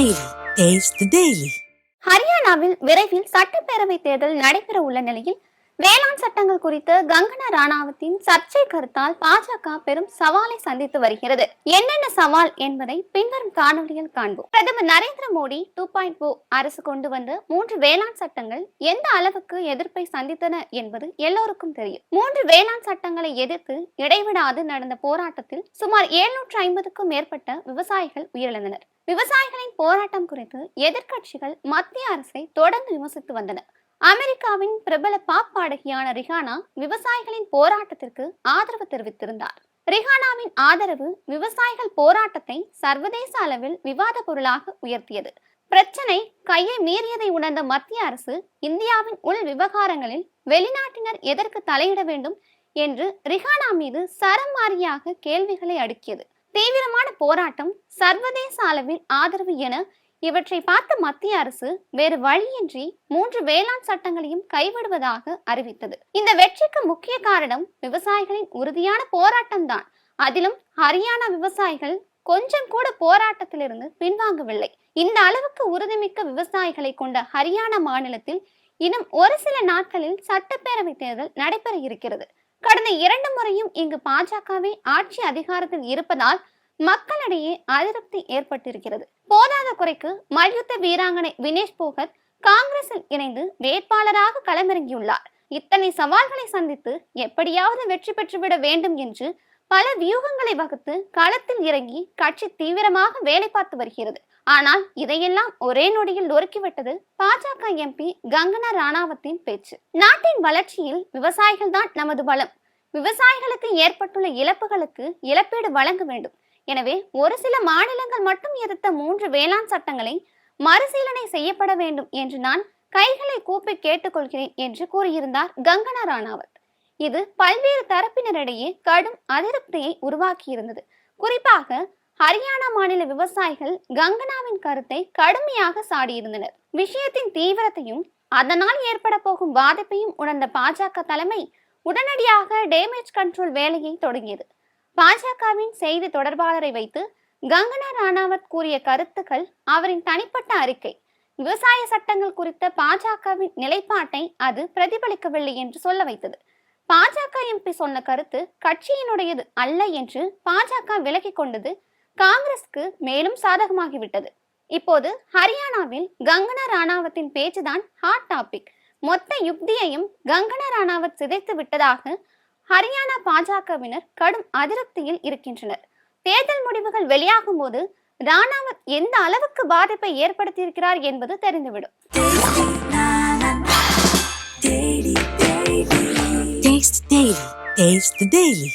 Daily taste daily ஹரியானாவில் விரைவில் சட்டப்பேரவை தேர்தல் நடைபெற உள்ள நிலையில் வேளாண் சட்டங்கள் குறித்து கங்கனா ராணாவத்தின் சர்ச்சை கருத்தால் பாஜக பெரும் சவாலை சந்தித்து வருகிறது. என்னென்ன சவால் என்பதை பின்வரும் காணொலியில் காண்போம். பிரதமர் Narendra Modi two point O அரசு கொண்டு வந்த மூன்று வேளாண் சட்டங்கள் எந்த அளவுக்கு எதிர்ப்பை சந்தித்தன என்பது எல்லோருக்கும் தெரியும். மூன்று வேளாண் சட்டங்களை எதிர்த்து இடைவிடாது நடந்த போராட்டத்தில் சுமார் எழுநூற்று ஐம்பதுக்கும் மேற்பட்ட விவசாயிகள் உயிரிழந்தனர். விவசாயிகளின் போராட்டம் குறித்து எதிர்க்கட்சிகள் மத்திய அரசை தொடர்ந்து விமர்சித்து வந்தன. அமெரிக்காவின் பிரபல பாப் பாடகியான ரிஹானா விவசாயிகளின் போராட்டத்திற்கு ஆதரவு தெரிவித்திருந்தார். ரிஹானாவின் ஆதரவு விவசாயிகள் போராட்டத்தை சர்வதேச அளவில் விவாத பொருளாக உயர்த்தியது. பிரச்சனை கையை மீறியதை உணர்ந்த மத்திய அரசு இந்தியாவின் உள் விவகாரங்களில் வெளிநாட்டினர் எதற்கு தலையிட வேண்டும் என்று ரிஹானா மீது சரமாரியாக கேள்விகளை அடுக்கியது. தீவிரமான போராட்டம் சர்வதேச அளவில் ஆதரவு என இவற்றை பார்த்த மத்திய அரசு வேறு வழியின்றி மூன்று வேளாண் சட்டங்களையும் கைவிடுவதாக அறிவித்தது. இந்த வெற்றிக்கு முக்கிய காரணம் விவசாயிகளின் உறுதியான போராட்டம்தான் அதிலும் ஹரியானா விவசாயிகள் கொஞ்சம் கூட போராட்டத்திலிருந்து பின்வாங்கவில்லை. இந்த அளவுக்கு உறுதிமிக்க விவசாயிகளை கொண்ட ஹரியானா மாநிலத்தில் இன்னும் ஒரு சில நாட்களில் சட்டப்பேரவை தேர்தல் நடைபெற இருக்கிறது. கடந்த இரண்டு முறையும் இங்கு பாஜகவே ஆட்சி அதிகாரத்தில் இருப்பதால் மக்களிடையே அதிருப்தி ஏற்பட்டிருக்கிறது. போதாத குறைக்கு மல்யுத்த வீராங்கனை வினேஷ் போகத் காங்கிரஸில் இணைந்து வேட்பாளராக களமிறங்கியுள்ளார். இத்தனை சவால்களை சந்தித்து எப்படியாவது வெற்றி பெற்றுவிட வேண்டும் என்று பல வியூகங்களை வகுத்து களத்தில் இறங்கி கட்சி தீவிரமாக வேலை பார்த்து வருகிறது. ஆனால் இதையெல்லாம் ஒரே நொடியில் நொறுக்கிவிட்டது பாஜக எம்பி கங்கனா ராணாவத்தின் பேச்சு. நாட்டின் வளர்ச்சியில் விவசாயிகள் தான் நமது பலம் விவசாயிகளுக்கு ஏற்பட்டுள்ள இழப்புகளுக்கு இழப்பீடு வழங்க வேண்டும். எனவே ஒரு சில மாநிலங்கள் மட்டும் எதிர்த்த மூன்று வேளாண் சட்டங்களை மறுசீலனை செய்யப்பட வேண்டும் என்று நான் கைகளை கூப்பி கேட்டுக்கொள்கிறேன் என்று கூறியிருந்தார் கங்கனா ராணாவத். இது பல்வேறு தரப்பினரிடையே கடும் அதிருப்தியை உருவாக்கியிருந்தது. குறிப்பாக ஹரியானா மாநில விவசாயிகள் கங்கனாவின் கருத்தை கடுமையாக சாடியிருந்தனர். விஷயத்தின் தீவிரத்தையும் அதனால் ஏற்பட போகும் பாதிப்பையும் உணர்ந்த பாஜக தலைமை உடனடியாக டேமேஜ் கண்ட்ரோல் வேலையை தொடங்கியது. பாஜகவின் செய்தி தொடர்பாளரை வைத்து கங்கனா ராணாவத் கூறிய கருத்துக்கள் அவரின் தனிப்பட்ட அறிக்கை. விவசாய சட்டங்கள் குறித்த பாஜகவின் நிலைப்பாட்டை அது பிரதிபலிக்கவில்லை என்று சொல்ல வைத்தது. பாஜக எம்பி சொன்ன கருத்து கட்சியினுடையது அல்ல என்று பாஜக விலகிக் கொண்டது காங்கிரஸ்க்கு மேலும் சாதகமாகிவிட்டது. இப்போது ஹரியானாவில் கங்கனா ராணாவத்தின் பேச்சுதான் ஹாட் டாபிக் மொத்த யுக்தியையும் கங்கனா ராணாவத் சிதைத்து விட்டதாக ஹரியானா பாஜகவினர் கடும் அதிருப்தியில் இருக்கின்றனர். தேர்தல் முடிவுகள் வெளியாகும் போது ராணாவத் எந்த அளவுக்கு பாதிப்பை ஏற்படுத்தியிருக்கிறார் என்பது தெரிந்துவிடும். Daily. Taste the Daily.